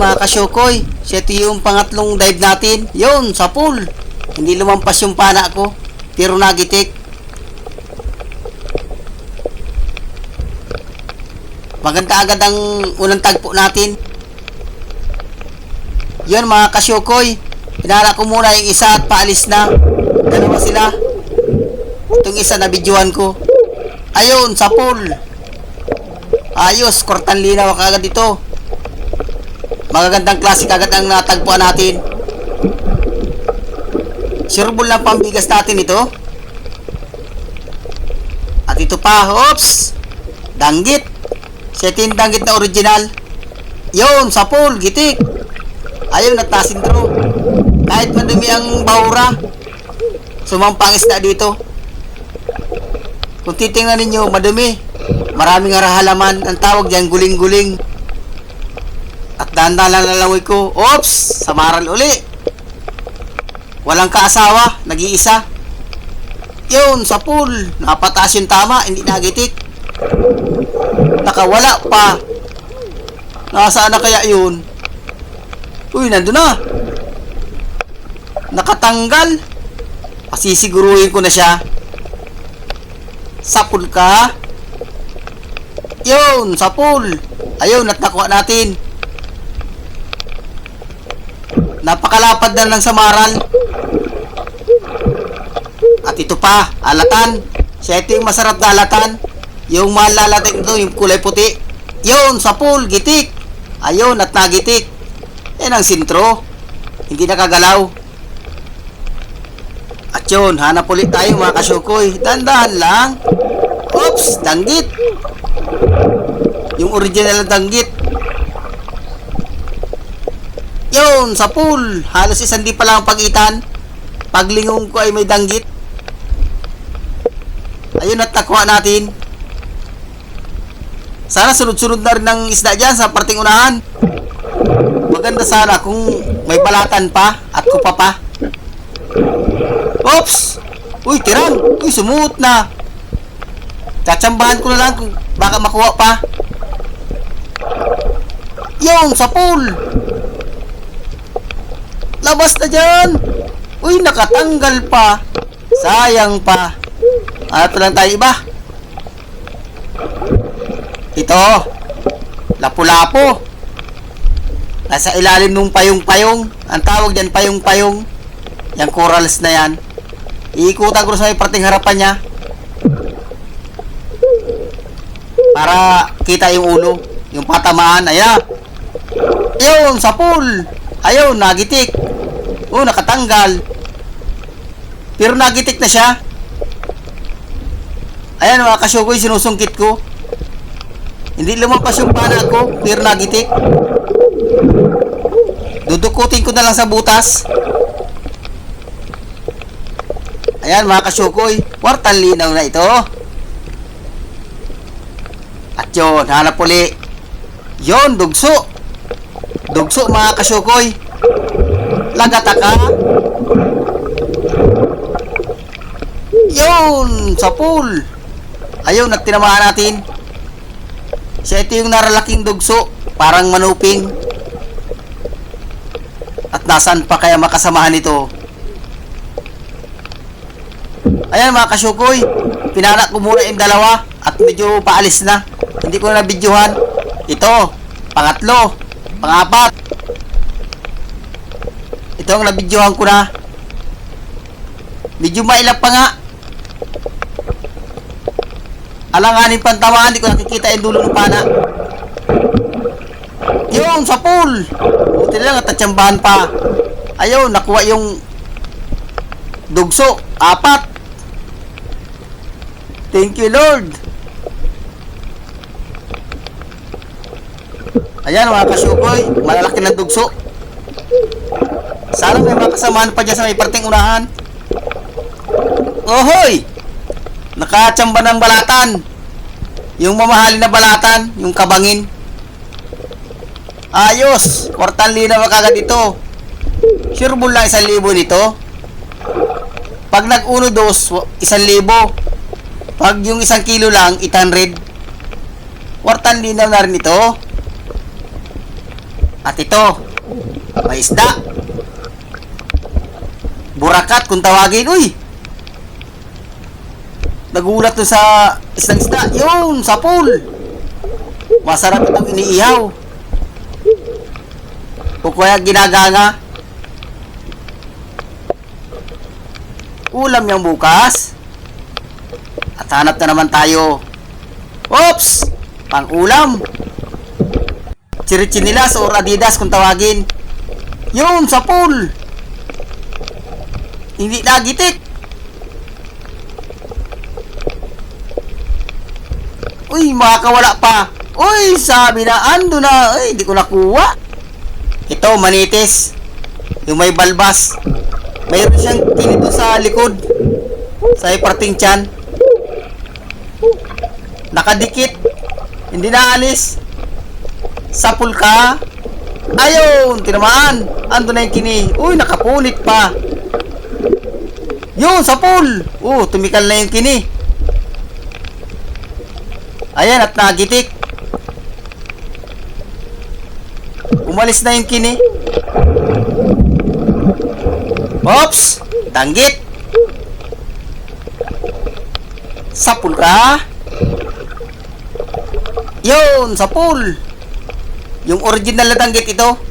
Mga kasyokoy, ito yung pangatlong dive natin. Yun, sa pool. Hindi lumampas yung pana ko, pero nagitik. Maganda agad ang unang tagpo natin. Yun mga kasyokoy, pinara ko muna yung isa at paalis na. Dalawa sila. Itong isa na videoan ko. Ayun, sa pool. Ayos, kortan linaw kagad ito. Magagandang klase kagad ang natagpuan natin. Sureball lang pambigas natin ito. At ito pa, oops! Danggit! Setin danggit na original. Yun, sa pool, gitik. Ayun, natasintro. Kahit madumi ang bahura, sumampang isda dito. Kung titingnan ninyo, madumi. Maraming halaman. Ang tawag diyan, guling-guling. At dahan lang nalangoy ko. Oops! Samaral uli. Walang kaasawa. Nag-iisa. Yun, sa pool. Napataas yung tama. Hindi nagitik. Nakawala pa. Nasaan na kaya yun? Uy, nandun na. Nakatanggal. Pasisiguruhin ko na siya. Sapul ka. Yun, sapul. Ayun, at nakuha natin. Napakalapad na ng samaral. At ito pa, alatan. Siya ito yung masarap na alatan. Yung malalating ito, yung kulay puti. Yun, sapul, gitik. Ayun, at nagitik. Yan ang sintro. Hindi nakagalaw. At yun, hanap ulit tayo mga kasyukoy. Dandahan lang. Oops, danggit. Yung original na danggit. Yun, sa pool. Halos isang di pa lang ang pagitan. Paglingon ko ay may danggit. Ayun at nakuha natin. Sana sunod-sunod na rin ng isda dyan sa parting unahan. Maganda sana kung may balatan pa at kupa pa. Oops! Uy, tirang! Uy, sumuot na! Tsatsambahan ko na lang kung baka makuha pa. Yung, sa pool! Labas na dyan! Uy, nakatanggal pa! Sayang pa! Ano lang tayo iba? Ito! Lapu-lapo! Nasa ilalim nung payong-payong. Ang tawag dyan, payong-payong. Yung corals na yan. Iikutan ko sa may parting harapan niya. Para kita yung ulo. Yung patamaan. Ayan. Ayun, sa pool. Ayun, nagitik. Nakatanggal. Pero nagitik na siya. Ayan, mga kasyukoy, sinusungkit ko. Hindi lumampas yung pana ko, pero nagitik. Dudukutin ko na lang sa butas. Ayan mga kasyukoy, kwartang linaw na ito. At yun, hanap uli. Yun, dugso. Dugso mga kasyukoy. Lagata ka. Yun, sa pool. Ayun, at tinamaan natin. Siya ito yung naralaking dugso. Parang manuping. At nasaan pa kaya makasamahan ito? Ayan mga kasyukoy, pinana ko muna yung dalawa at medyo paalis na. Hindi ko na videohan. Ito, pangatlo, pangapat. Ito ang nabidyohan ko na. Medyo mailap pa nga. Alanganin pantamaan, hindi ko nakikita yung dulo ng pana. Yung sa pool. Buti lang at natsambahan pa. Ayun, nakuha yung dugso. Apat. Thank you, Lord. Ayan, mga kasyukoy. Malalaki na dugso. Sana may makasamahan pa dyan sa may parting unahan. Ohoy! Nakatsamba ng balatan. Yung mamahalin na balatan, yung kabangin. Ayos! Kwartan linaw kagad ito. Sure bull lang isang libo nito. Pag nag-uno dos, isang libo. Pag yung isang kilo lang, 800. Kwartan linaw na rin ito. At ito, may isda. Burakat kung tawagin. Uy! Nagulat to sa isang isda. Yun, sa pool. Masarap itong iniihaw. O kaya ginaganga. Ulam niyang bukas. At hanap na naman tayo. Oops! Pang ulam. Chirichinilas or Adidas kung tawagin. Yun, sa pool. Hindi nagitik. Uy, makakawala pa. Uy, sabi na, ando na. Ay, di ko nakuha. Ito, manitis. Yung may balbas. Mayroon siyang kinito sa likod. Sa iparting tiyan. Nakadikit. Hindi na alis. Sapul ka. Ayun, tinamaan. Ando na yung kini. Uy, nakapunit pa. Yun, sapul. Oh, tumikal na yung kini. Ayan, at nagitik. Umalis na yung kini. Oops! Danggit! Sapul ka? Yun, sapul! Yung original na danggit ito.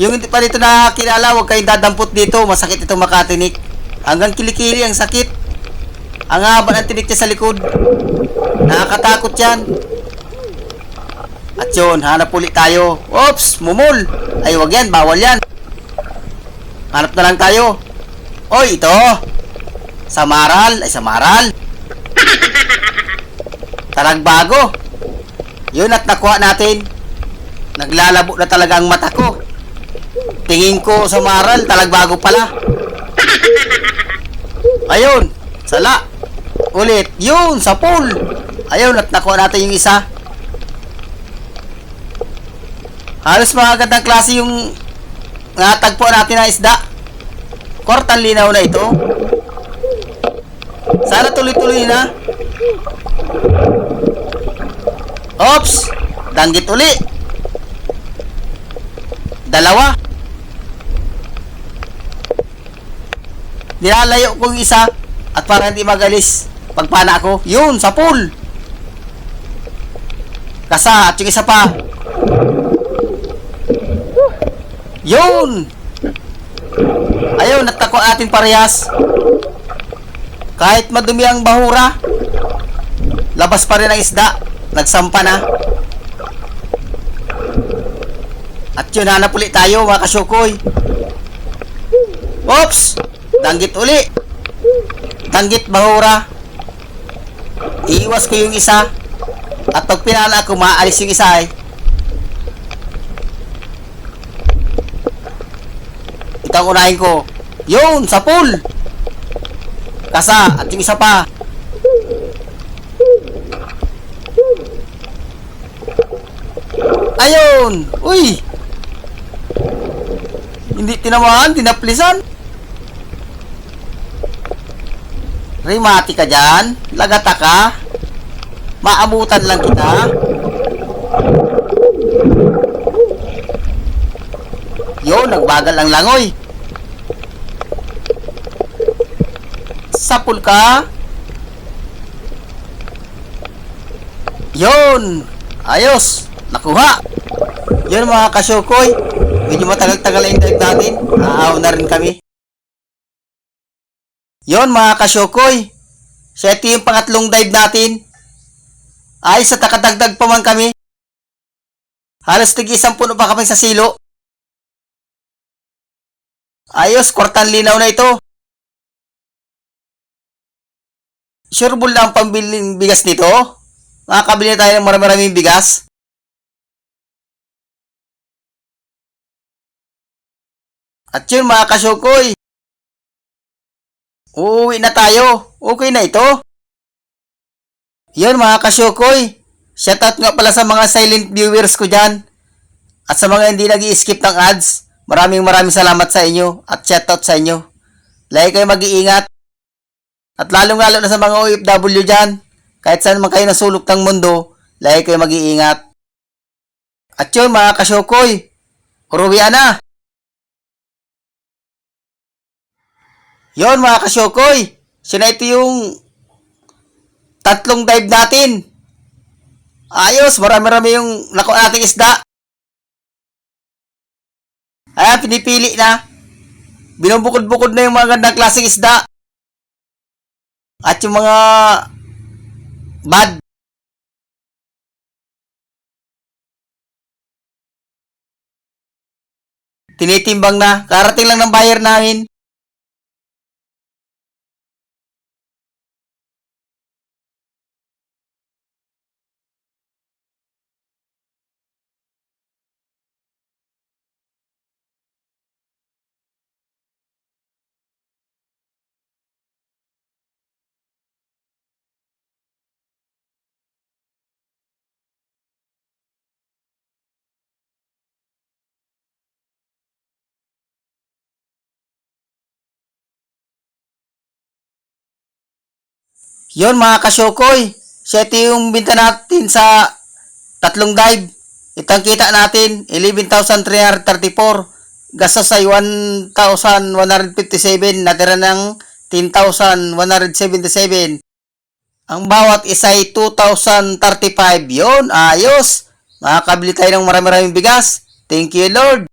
Yung hindi pa dito nakakilala, huwag kayong dadampot dito. Masakit itong makatinik. Hanggang kilikili ang sakit. Ang haba ng tinik niya sa likod. Nakakatakot yan. At yun, hanap ulit tayo. Oops, mumul. Ay, wag yan, bawal yan. Hanap na lang tayo. Oy, ito. Samaral. Ay, samaral. Talagbago. Yun at nakuha natin. Naglalabo na talaga ang mata ko. Tingin ko sa maral, talagbago pala. Ayun, sala. Ulit, yun, sa pool. Ayun, at nakuha natin yung isa. Halos mga gandang klase yung natagpuan natin na isda. Kortan linaw na ito. Sana tuloy-tuloy na. Oops! Danggit uli. Dalawa. Nilalayo ko yung isa at para hindi magalis pagpana ako. Yun, sa pool. Kasa, at yung isa pa. Yun! Ayun, natako ating parehas. Kahit madumi ang bahura, labas pa rin ang isda. Nagsampa na. At yun, hanap ulit tayo mga kasyukoy. Oops! Danggit uli. Danggit bahura. Iiwas ko yung isa. At pag pinala ko, maalis yung isa eh. Ito ang unahin ko. Yun, sa pool. Kasa, at yung isa pa. Ayun! Uy! Hindi tinamaan, tinaplisan. Rimati ka dyan? Lagata ka? Maabutan lang kita? Yo, nagbagal ang langoy. Sapul ka? Yun! Ayos! Nakuha! Yun mga kasyukoy. Medyo matagal-tagal ang dive natin. Aaw na rin kami. Yun mga kasyukoy. So ito yung pangatlong dive natin. Ay, sa takadagdag pa man kami. Halos tig isang puno pa kami sa silo. Ayos, kwartan linaw na ito. Sureball na ang pambiling bigas nito. Makakabili na tayo ng marami-maraming bigas. At yun mga kasyukoy. Uuwi na tayo. Okay na ito. Yun mga kasyukoy. Shoutout nga pala sa mga silent viewers ko dyan. At sa mga hindi nag skip ng ads. Maraming maraming salamat sa inyo. At shoutout sa inyo. Lagi kayo mag-iingat. At lalong lalo na sa mga OFW dyan. Kahit saan man kayo nasulok ng mundo. Lagi kayo mag-iingat. At yun mga kasyokoy, uruwian na. Yun mga kasyokoy, sina ito yung tatlong dive natin. Ayos, marami-rami yung nakuha nating isda. Ayan, pinipili na. Binubukod-bukod na yung mga gandang klaseng isda. At yung mga bad. Tinitimbang na. Karating lang ng buyer namin. Yun mga kasyokoy. Siya yung binta natin sa tatlong dive. Itang kita natin, 11,334. Gastos ay 1,157. Natira ng 10,177. Ang bawat isa ay 2,035. Yun, ayos. Makakabili tayo ng marami-raming bigas. Thank you, Lord.